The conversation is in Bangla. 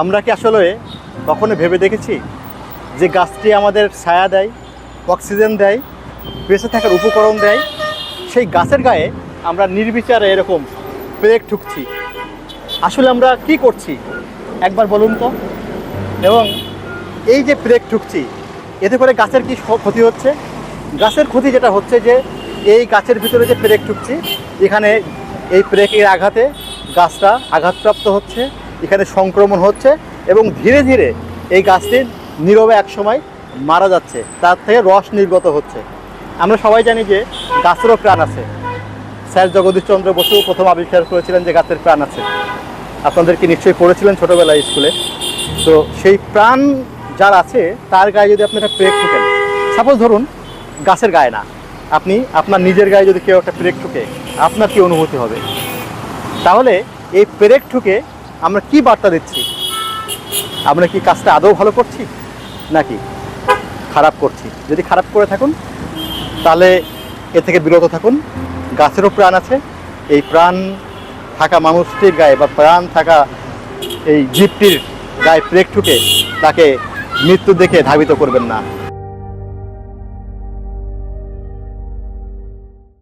আমরা কি আসলে কখনো ভেবে দেখেছি যে গাছটি আমাদের ছায়া দেয়, অক্সিজেন দেয়, বেঁচে থাকার উপকরণ দেয়? সেই গাছের গায়ে আমরা নির্বিচারে এরকম পেরেক ঠুকছি। আসলে আমরা কি করছি? একবার বলুন তো। এবং এই যে ব্রেক ঠুকছি, এতে করে গাছের কি ক্ষতি হচ্ছে? গাছের ক্ষতি যেটা হচ্ছে যে, এই গাছের ভিতরে যে ব্রেক ঠুকছি, এখানে এই ব্রেকের আঘাতে গাছটা আঘাতপ্রাপ্ত হচ্ছে। এখানে সংক্রমণ হচ্ছে এবং ধীরে ধীরে এই গাছটি নীরবে একসময় মারা যাচ্ছে। তার থেকে রস নির্গত হচ্ছে। আমরা সবাই জানি যে গাছেরও প্রাণ আছে। স্যার জগদীশ চন্দ্র বসু প্রথম আবিষ্কার করেছিলেন যে গাছের প্রাণ আছে। আপনাদের কি নিশ্চয়ই পড়েছিলেন ছোটোবেলায় স্কুলে? তো সেই প্রাণ যার আছে, তার গায়ে যদি আপনি একটা প্রেক ঠুকেন সাপোজ ধরুন গাছের গায়ে না, আপনি, আপনার নিজের গায়ে যদি কেউ একটা প্রেক ঠুকে, আপনার কি অনুভূতি হবে? তাহলে এই প্রেক ঠুকে আমরা কি বার্তা দিচ্ছি? আমরা কি কাজটা আদৌ ভালো করছি? নাকি খারাপ করছি? যদি খারাপ করে থাকুন, তাহলে এ থেকে বিরত থাকুন। গাছেরও প্রাণ আছে। এই প্রাণ থাকা মানুষটির গায়ে বা প্রাণ থাকা এই জীবটির গায়ে প্রেক ঠুকে তাকে মৃত্যু দেখে ধাবিত করবেন না।